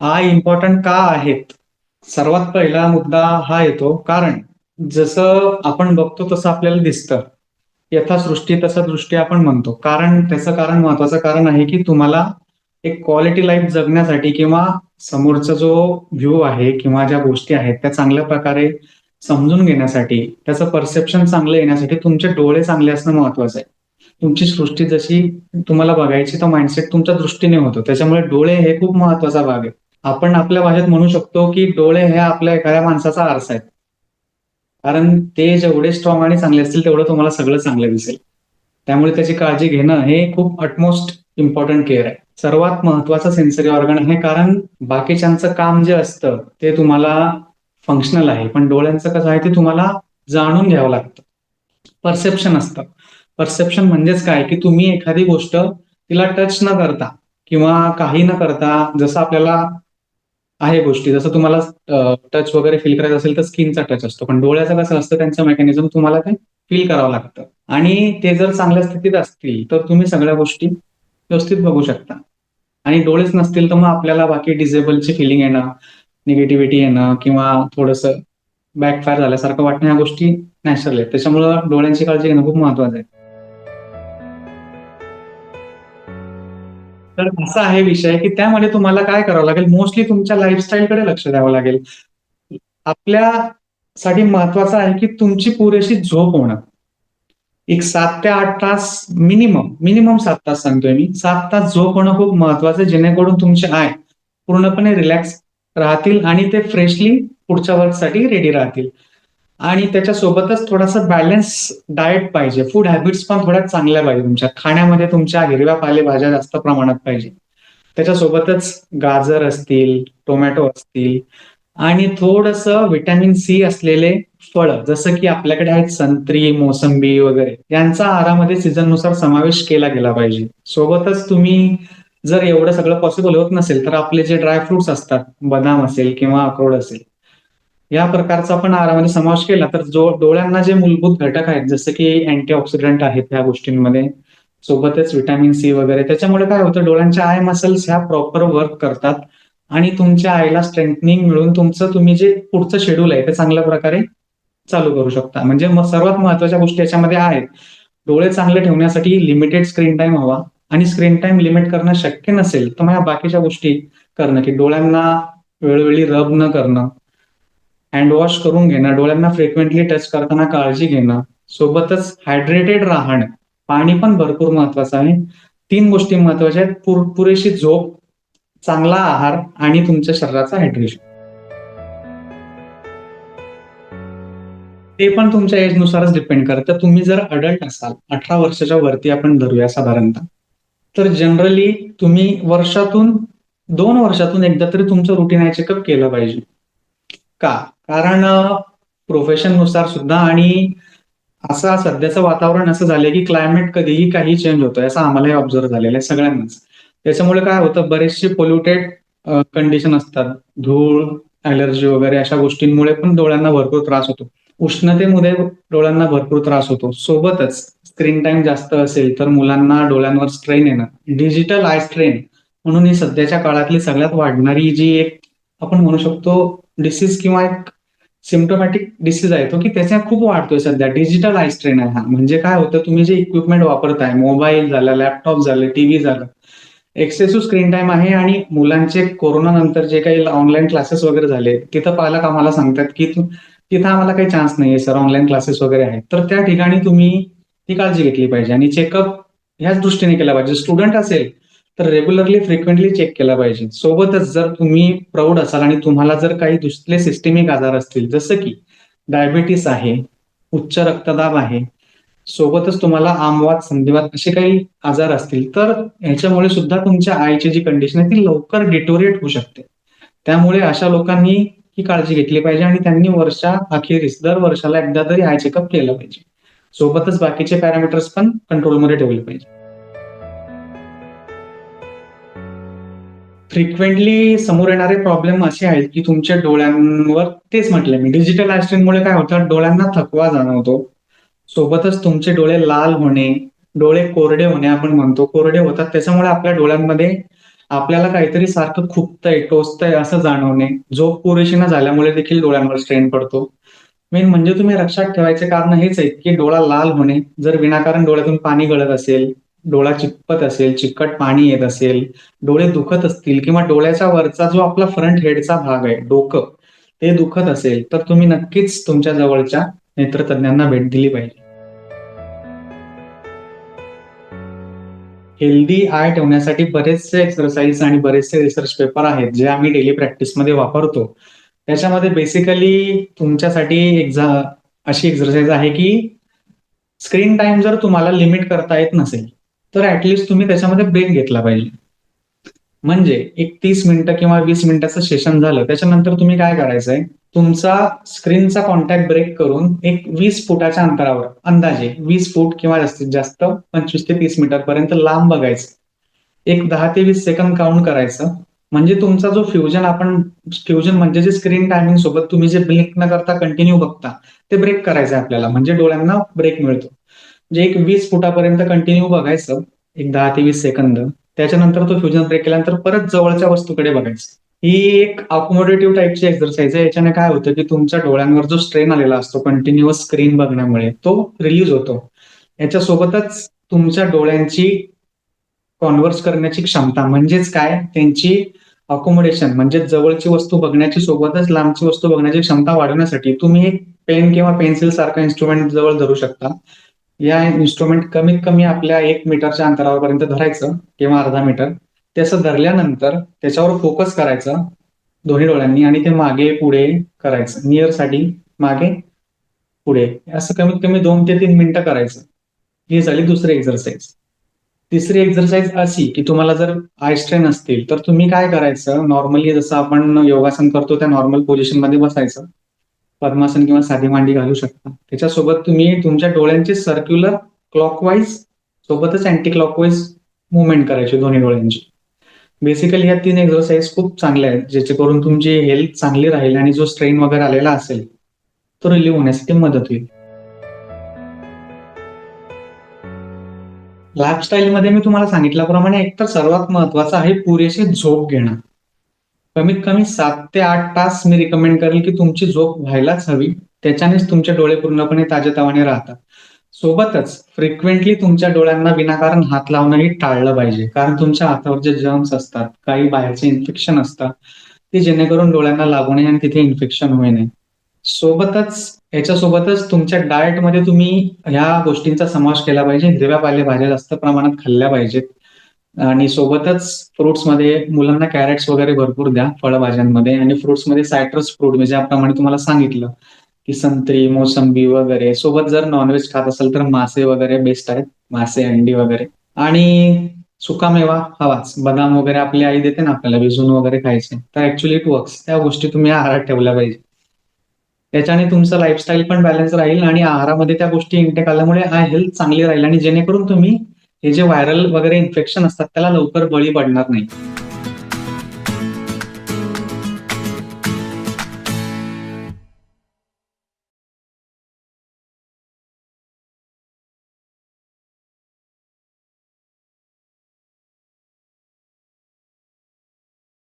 हा इम्पॉर्टंट का आहेत? सर्वात पहिला मुद्दा हा येतो कारण जसं आपण बघतो तसं आपल्याला दिसतं. यथासृष्टी तसं दृष्टी आपण म्हणतो. कारण त्याचं कारण महत्वाचं कारण आहे की तुम्हाला एक क्वालिटी लाईफ जगण्यासाठी किंवा समोरचा जो व्ह्यू आहे किंवा ज्या गोष्टी आहेत त्या चांगल्या प्रकारे समजून घेण्यासाठी त्याचं परसेप्शन चांगलं येण्यासाठी तुमचे डोळे चांगले असणं महत्वाचं आहे. तुमची सृष्टी जशी तुम्हाला बघायची तो माइंडसेट तुमच्या दृष्टीने होतो. त्याच्यामुळे डोळे हे खूप महत्त्वाचा भाग आहे. आपण आपल्या भाषेत म्हणू शकतो की डोळे हे आपल्या एखाद्या माणसाचा आरसा आहे कारण ते जेवढे स्ट्रॉंग आणि चांगले असतील तेवढं तुम्हाला सगळं चांगलं दिसेल. त्यामुळे त्याची काळजी घेणं हे खूप अटमोस्ट इम्पॉर्टंट केअर आहे. सर्वात महत्वाचं सेन्सरी ऑर्गन आहे कारण बाकीच्यांचं काम जे असतं ते तुम्हाला फंक्शनल आहे. पण डोळ्यांचं कसं आहे ते तुम्हाला जाणून घ्यावं लागतं. परसेप्शन असतं. परसेप्शन म्हणजेच काय? की तुम्ही एखादी गोष्ट तिला टच न करता किंवा काही न करता जसं आपल्याला आहे गोष्टी. जसं तुम्हाला टच वगैरे फील करायचं असेल तर स्किनचा टच असतो. पण डोळ्याचं कसं असतं त्यांचं मेकॅनिझम तुम्हाला ते फील करावं लागतं. आणि ते जर चांगल्या स्थितीत असतील तर तुम्ही सगळ्या गोष्टी व्यवस्थित बघू शकता. आणि डोळेच नसतील तर मग आपल्याला बाकी डिझेबलची फिलिंग येणं निगेटिव्हिटी येणं किंवा थोडंसं बॅकफायर झाल्यासारखं वाटणं ह्या गोष्टी नॅचरल आहेत. त्याच्यामुळं डोळ्यांची काळजी घेणं खूप महत्वाचं आहे. तर असा आहे विषय की त्यामध्ये तुम्हाला काय करावं लागेल? मोस्टली तुमच्या लाईफस्टाईलकडे लक्ष द्यावं लागेल. आपल्यासाठी महत्वाचं आहे की तुमची पुरेशी झोप होणं. एक सात ते आठ तास मिनिमम मिनिमम सात तास सांगतोय मी. सात तास झोप होणं खूप महत्वाचं जेणेकरून तुमचे आय पूर्णपणे रिलॅक्स राहतील आणि ते फ्रेशली पुढच्या वर्कसाठी रेडी राहतील. आणि त्याच्यासोबतच थोडासा बॅलन्स डाएट पाहिजे. फूड हॅबिट्स पण थोड्या चांगल्या पाहिजे तुमच्या. खाण्यामध्ये तुमच्या हिरव्या पालेभाज्या जास्त प्रमाणात पाहिजे. त्याच्यासोबतच गाजर असतील टोमॅटो असतील आणि थोडस व्हिटॅमिन सी असलेले फळ जसं की आपल्याकडे आहेत संत्री मोसंबी वगैरे यांचा आहारामध्ये सीझननुसार समावेश केला गेला पाहिजे. सोबतच तुम्ही जर एवढं सगळं पॉसिबल होत नसेल तर आपले जे ड्रायफ्रुट्स असतात बदाम असेल किंवा अक्रोड असेल या प्रकारचा पण आहारामध्ये समावेश केला. तर जो डोळ्यांना जे मूलभूत घटक आहेत जसं की अँटीऑक्सिडंट आहेत ह्या गोष्टींमध्ये सोबतच व्हिटॅमिन सी वगैरे त्याच्यामुळे काय होतं डोळ्यांच्या आय मसल्स ह्या प्रॉपर वर्क करतात आणि तुमच्या आईला स्ट्रेंथनिंग मिळून तुमचं तुम्ही जे पुढचं शेड्यूल आहे ते चांगल्या प्रकारे चालू करू शकता. म्हणजे सर्वात महत्त्वाच्या गोष्टी याच्यामध्ये आहेत. डोळे चांगले ठेवण्यासाठी लिमिटेड स्क्रीन टाइम हवा आणि स्क्रीन टाइम लिमिट करणं शक्य नसेल तर मग या बाकीच्या गोष्टी करणं की डोळ्यांना वेळोवेळी रब न करणं. हँड वॉश करून घेणं डोळ्यांना फ्रिक्वेंटली टच करताना काळजी घेणं सोबतच हायड्रेटेड राहणं पाणी पण भरपूर महत्वाचं आहे. तीन गोष्टी महत्त्वाच्या आहेत. पुरेशी झोप चांगला आहार आणि तुमच्या शरीराचं हायड्रेशन ते पण तुमच्या एज नुसारच डिपेंड करतं. तुम्ही जर अडल्ट असाल अठरा वर्षाच्या वरती आपण धरूया साधारणतः. तर जनरली तुम्ही वर्षातून दोन वर्षातून एकदा तरी तुमचं रुटीन आय चेकअप केलं पाहिजे. का? कारण प्रोफेशननुसार सुद्धा आणि असं सध्याचं वातावरण असं झालंय की क्लायमेट कधीही काही चेंज होतोय असं आम्हालाही ऑब्झर्व झालेलं आहे सगळ्यांनाच. त्याच्यामुळे काय होतं बरेचसे पोल्युटेड कंडिशन असतात. धूळ ऍलर्जी वगैरे अशा गोष्टींमुळे पण डोळ्यांना भरपूर त्रास होतो. उष्णतेमुळे डोळ्यांना भरपूर त्रास होतो. सोबतच स्क्रीन टाइम जास्त असेल तर मुलांना डोळ्यांवर स्ट्रेन येणं. डिजिटल आय स्ट्रेन म्हणून ही सध्याच्या काळातली सगळ्यात वाढणारी जी एक आपण म्हणू शकतो डिसीज किंवा एक सिम्टोमॅटिक डिसीज आहे तो की त्याच्या खूप वाढतोय सध्या. डिजिटल आय स्ट्रेन आहे हा. म्हणजे काय होतं तुम्ही जे इक्विपमेंट वापरताय मोबाईल झाला लॅपटॉप झालं टीव्ही झालं एक्सेसिव्ह स्क्रीन टाइम आहे आणि मुलांचे कोरोना नंतर जे काही ऑनलाईन क्लासेस वगैरे झाले तिथं पालक आम्हाला सांगतात की तिथं आम्हाला काही चान्स नाहीये सर ऑनलाईन क्लासेस वगैरे आहेत. तर त्या ठिकाणी तुम्ही ती काळजी घेतली पाहिजे आणि चेकअप ह्याच दृष्टीने केला पाहिजे. स्टुडंट असेल तर रेग्युलरली फ्रिक्वेंटली चेक केला पाहिजे. सोबतच जर तुम्ही प्रौढ असाल आणि तुम्हाला जर काही दुसरे सिस्टेमिक आजार असतील जसं की डायबिटीस आहे उच्च रक्तदाब आहे सोबतच तुम्हाला आमवाद संधिवात असे काही आजार असतील तर ह्याच्यामुळे सुद्धा तुमच्या आईची जी कंडिशन आहे ती लवकर डिटोरिएट होऊ शकते. त्यामुळे अशा लोकांनी ही काळजी घेतली पाहिजे आणि त्यांनी वर्षा अखेरीस दर वर्षाला एकदा तरी आय चेकअप केलं पाहिजे. सोबतच बाकीचे पॅरामीटर्स पण कंट्रोलमध्ये ठेवले पाहिजे. फ्रिक्वेंटली समोर येणारे प्रॉब्लेम असे आहेत की तुमच्या डोळ्यांवर तेच म्हटलं मी डिजिटल मुळे काय होतं डोळ्यांना थकवा जाणवतो सोबतच तुमचे डोळे लाल होणे डोळे कोरडे होणे आपण म्हणतो कोरडे होतात त्याच्यामुळे आपल्या डोळ्यांमध्ये आपल्याला काहीतरी सारखं खुपतंय, टोचतंय असं जाणवणे, झोप पुरेशी न झाल्यामुळे देखील डोळ्यांवर स्ट्रेन पडतो. मेन म्हणजे तुम्ही लक्षात ठेवायचे कारण हेच आहे, की डोळा लाल होणे, जर विनाकारण डोळ्यातून पाणी गळत असेल, डोळा चिपकत असेल, चिकट पाणी येत असेल, डोळे दुखत असतील किंवा डोळ्याच्या वरचा जो आपला फ्रंट हेडचा भाग आहे, डोकं, ते दुखत असेल, तर तुम्ही नक्कीच तुमच्या जवळच्या नेत्रतज्ञांना भेट दिली पाहिजे. हेल्दी आय ठेवण्यासाठी बरेचसे एक्सरसाइज आणि बरेचसे रिसर्च पेपर आहेत, जे आम्ही डेली प्रॅक्टिसमध्ये वापरतो. त्याच्यामध्ये बेसिकली तुमच्यासाठी एक्झा अशी एक्सरसाइज आहे, की स्क्रीन टाइम जर तुम्हाला लिमिट करता येत नसेल, तर ऍटलिस्ट तुम्ही त्याच्यामध्ये ब्रेक घेतला पाहिजे. म्हणजे एक तीस मिनिटं किंवा वीस मिनिटाचं सेशन झालं, त्याच्यानंतर तुम्ही काय करायचंय, तुमचा स्क्रीनचा कॉन्टॅक्ट ब्रेक करून एक वीस फुटाच्या अंतरावर अंदाजे वीस फूट किंवा जास्तीत जास्त 25 ते तीस मीटर पर्यंत लांब बघायचं. एक दहा ते वीस सेकंद काउंट करायचं. म्हणजे तुमचा जो फ्युजन आपण फ्युजन म्हणजे जे स्क्रीन टायमिंग सोबत तुम्ही जे ब्लिंक न करता कंटिन्यू बघता, ते ब्रेक करायचं आपल्याला. म्हणजे डोळ्यांना ब्रेक मिळतो. म्हणजे एक वीस फुटापर्यंत कंटिन्यू बघायचं, एक दहा ते वीस सेकंद. त्याच्यानंतर तो फ्युजन ब्रेक केल्यानंतर परत जवळच्या वस्तूकडे बघायचं. ही एक अकोमोडेटिव्ह टाइपची एक्सरसाइज आहे. याच्याने काय होतं, की तुमच्या डोळ्यांवर जो स्ट्रेन आलेला असतो कंटिन्युअस स्क्रीन बघण्यामुळे, तो रिलीज होतो. याच्यासोबतच तुमच्या डोळ्यांची कॉन्व्हर्स करण्याची क्षमता म्हणजेच काय, त्यांची अकोमोडेशन म्हणजे जवळची वस्तू बघण्याची सोबतच लांबची वस्तू बघण्याची क्षमता वाढवण्यासाठी तुम्ही एक पेन किंवा पेन्सिल सारखा इन्स्ट्रुमेंट जवळ धरू शकता. या इन्स्ट्रुमेंट कमीत कमी आपल्या एक मीटरच्या अंतरावरपर्यंत धरायचं किंवा अर्धा मीटर. त्याचं धरल्यानंतर त्याच्यावर फोकस करायचा दोन्ही डोळ्यांनी आणि ते मागे पुढे करायचं. नियरसाठी मागे, पुढे असं कमीत कमी दोन ते तीन मिनिटं करायचं. ही झाली दुसरी एक्झरसाइज तिसरी एक्झरसाइज अशी, की तुम्हाला जर आय स्ट्रेन असतील, तर तुम्ही काय करायचं, नॉर्मली जसं आपण योगासन करतो त्या नॉर्मल पोझिशनमध्ये बसायचं. पद्मासन किंवा साधी मांडी घालू शकता. त्याच्यासोबत तुम्ही तुमच्या डोळ्यांचे सर्क्युलर क्लॉकवाईज सोबतच अँटी क्लॉकवाईज मुवमेंट करायची दोन्ही डोळ्यांची. बेसिकली ह्या 3 एक्सरसाइज खूप चांगल्या आहेत, जेणेकरून तुमची हेल्थ चांगली राहील आणि जो स्ट्रेन वगैरे आलेला असेल, तो रिलीव्ह होण्यासाठी मदत होईल. लाईफस्टाईलमध्ये मी तुम्हाला सांगितल्याप्रमाणे एकतर सर्वात महत्वाचं आहे पुरेशी झोप घेणं. कमीत कमी सात ते आठ तास मी रिकमेंड करेल, की तुमची झोप व्हायलाच हवी. त्याच्यानेच तुमचे डोळे पूर्णपणे ताजेतवाने राहतात. सोबतच फ्रिक्वेंटली तुमच्या डोळ्यांना विनाकारण हात लावणंही टाळलं पाहिजे. कारण तुमच्या हातावर जे जर्म्स असतात, काही बाहेरचे इन्फेक्शन असतात, ते जेणेकरून डोळ्यांना लागू नये आणि तिथे इन्फेक्शन होऊ नये. सोबतच याच्यासोबतच तुमच्या डाएटमध्ये तुम्ही ह्या गोष्टींचा समावेश केला पाहिजे. हिरव्या पालेभाज्या जास्त प्रमाणात खाल्ल्या पाहिजेत आणि सोबतच फ्रुट्समध्ये मुलांना कॅरेट्स वगैरे भरपूर द्या फळभाज्यांमध्ये आणि फ्रुट्समध्ये सायट्रस फ्रूट म्हणजे ज्याप्रमाणे तुम्हाला सांगितलं, की संत्री, मोसंबी वगैरे. सोबत जर नॉनव्हेज खात असेल तर मासे वगैरे बेस्ट आहेत. मासे, अंडी वगैरे आणि सुकामेवा हवाच. बदाम वगैरे आपली आई देते ना आपल्याला भिजून वगैरे खायचे. तर ऍक्च्युली इट वर्क्स. त्या गोष्टी तुम्ही आहारात ठेवल्या पाहिजे. त्याच्याने तुमचं लाईफस्टाईल पण बॅलन्स राहील आणि आहारामध्ये त्या गोष्टी इंटेक आल्यामुळे हा हेल्थ चांगली राहील आणि जेणेकरून तुम्ही हे जे व्हायरल वगैरे इन्फेक्शन असतात, त्याला लवकर बळी पडणार नाही.